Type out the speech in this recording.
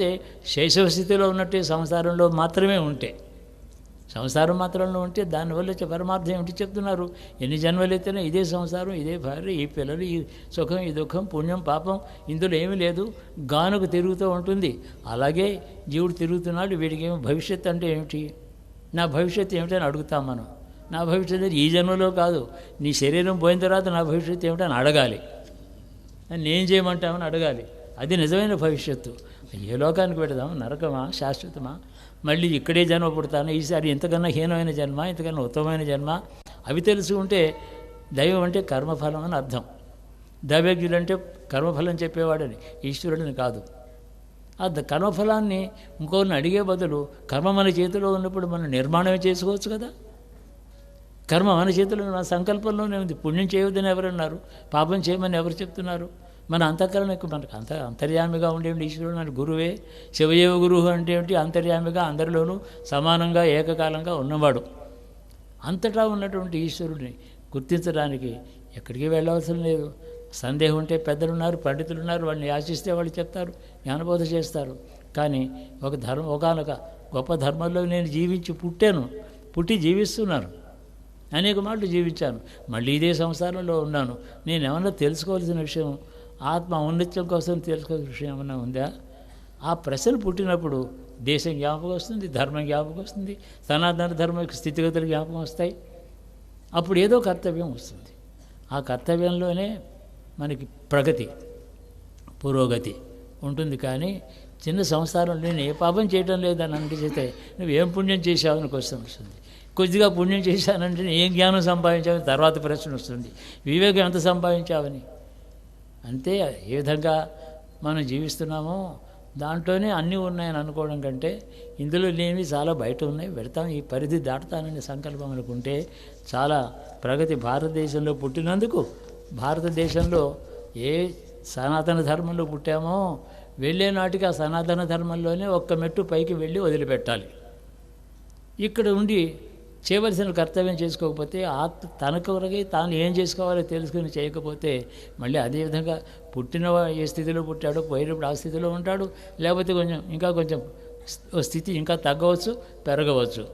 అయితే శైశవ స్థితిలో ఉన్నట్టు సంసారంలో మాత్రమే ఉంటే. సంసారం మాత్రంలో ఉంటే దానివల్ల వచ్చే పరమార్థం ఏమిటి చెప్తున్నారు? ఎన్ని జన్మలైతేనే ఇదే సంసారం ఇదే భార్య ఈ పిల్లలు ఈ సుఖం ఈ దుఃఖం పుణ్యం పాపం ఇందులో ఏమీ లేదు. గానుకు తిరుగుతూ ఉంటుంది. అలాగే జీవుడు తిరుగుతున్నాడు వీడికి ఏమి భవిష్యత్తు అంటే ఏమిటి? నా భవిష్యత్తు ఏమిటని అడుగుతాం మనం. నా భవిష్యత్తు ఈ జన్మలో కాదు. నీ శరీరం పోయిన తర్వాత నా భవిష్యత్తు ఏమిటని అడగాలి. నేను చేయమంటామని అడగాలి. అది నిజమైన భవిష్యత్తు. ఏ లోకానికి పెడదాం? నరకమా? శాశ్వతమా? మళ్ళీ ఇక్కడే జన్మ పుడతాను. ఈసారి ఇంతకన్నా హీనమైన జన్మ ఇంతకన్నా ఉత్తమమైన జన్మ? అవి తెలుసుకుంటే దైవం అంటే కర్మఫలం అని అర్థం. దైవజ్ఞులు అంటే కర్మఫలం చెప్పేవాడని ఈశ్వరుడిని కాదు. ఆ కర్మఫలాన్ని ఇంకొకరిని అడిగే బదులు కర్మ మన చేతిలో ఉన్నప్పుడు మనం నిర్మాణమే చేసుకోవచ్చు కదా? కర్మ మన చేతిలో మన సంకల్పంలోనే ఉంది. పుణ్యం చేయవద్దని ఎవరన్నారు? పాపం చేయమని ఎవరు చెప్తున్నారు? మన అంతఃకరణకు మనకు అంత అంతర్యామిగా ఉండేవి ఈశ్వరుడు మన గురువే. శివయేవ గురువు అంటే ఏమిటి అంతర్యామిగా అందరిలోనూ సమానంగా ఏకకాలంగా ఉన్నవాడు. అంతటా ఉన్నటువంటి ఈశ్వరుడిని గుర్తించడానికి ఎక్కడికి వెళ్ళవలసిన లేదు. సందేహం ఉంటే పెద్దలున్నారు పండితులున్నారు వాళ్ళని ఆశిస్తే వాళ్ళు చెప్తారు జ్ఞానబోధ చేస్తారు. కానీ ఒక ధర్మ ఒకనొక గొప్ప ధర్మంలో నేను జీవించి పుట్టాను పుట్టి జీవిస్తున్నాను. అనేక మాటలు జీవించాను. మళ్ళీ ఇదే సంసారంలో ఉన్నాను. నేను ఏమన్నా తెలుసుకోవాల్సిన విషయం ఆత్మ ఔన్నత్యం కోసం తెలుసుకోవాల్సిన విషయం ఏమన్నా ఉందా? ఆ ప్రశ్న పుట్టినప్పుడు దేశం జ్ఞాపకం వస్తుంది ధర్మం జ్ఞాపకం వస్తుంది సనాతన ధర్మ యొక్క స్థితిగతులు జ్ఞాపకం వస్తాయి. అప్పుడు ఏదో కర్తవ్యం వస్తుంది. ఆ కర్తవ్యంలోనే మనకి ప్రగతి పురోగతి ఉంటుంది. కానీ చిన్న సంసారం నేను ఏ పాపం చేయటం లేదని అనిపిస్తే నువ్వు ఏం పుణ్యం చేశావని క్వశ్చన్ వస్తుంది. కొద్దిగా పుణ్యం చేశానంటే ఏం జ్ఞానం సంపాదించావని తర్వాత ప్రశ్న వస్తుంది. వివేకం ఎంత సంపాదించావని? అంతే ఏ విధంగా మనం జీవిస్తున్నామో దాంట్లోనే అన్నీ ఉన్నాయని అనుకోవడం కంటే ఇందులో లేనివి చాలా బయట ఉన్నాయి. పెడతాం ఈ పరిధి దాటుతానని సంకల్పం అనుకుంటే చాలా ప్రగతి భారతదేశంలో పుట్టినందుకు భారతదేశంలో ఏ సనాతన ధర్మంలో పుట్టామో వెళ్ళే నాటికి ఆ సనాతన ధర్మంలోనే ఒక్క మెట్టు పైకి వెళ్ళి వదిలిపెట్టాలి. ఇక్కడ ఉండి చేయవలసిన కర్తవ్యం చేసుకోకపోతే ఆత్మ తన కొరకై తాను ఏం చేసుకోవాలో తెలుసుకుని చేయకపోతే మళ్ళీ అదేవిధంగా పుట్టిన ఏ స్థితిలో పుట్టాడో పోయినప్పుడు ఆ స్థితిలో ఉంటాడు. లేకపోతే కొంచెం ఇంకా కొంచెం స్థితి ఇంకా తగ్గవచ్చు పెరగవచ్చు.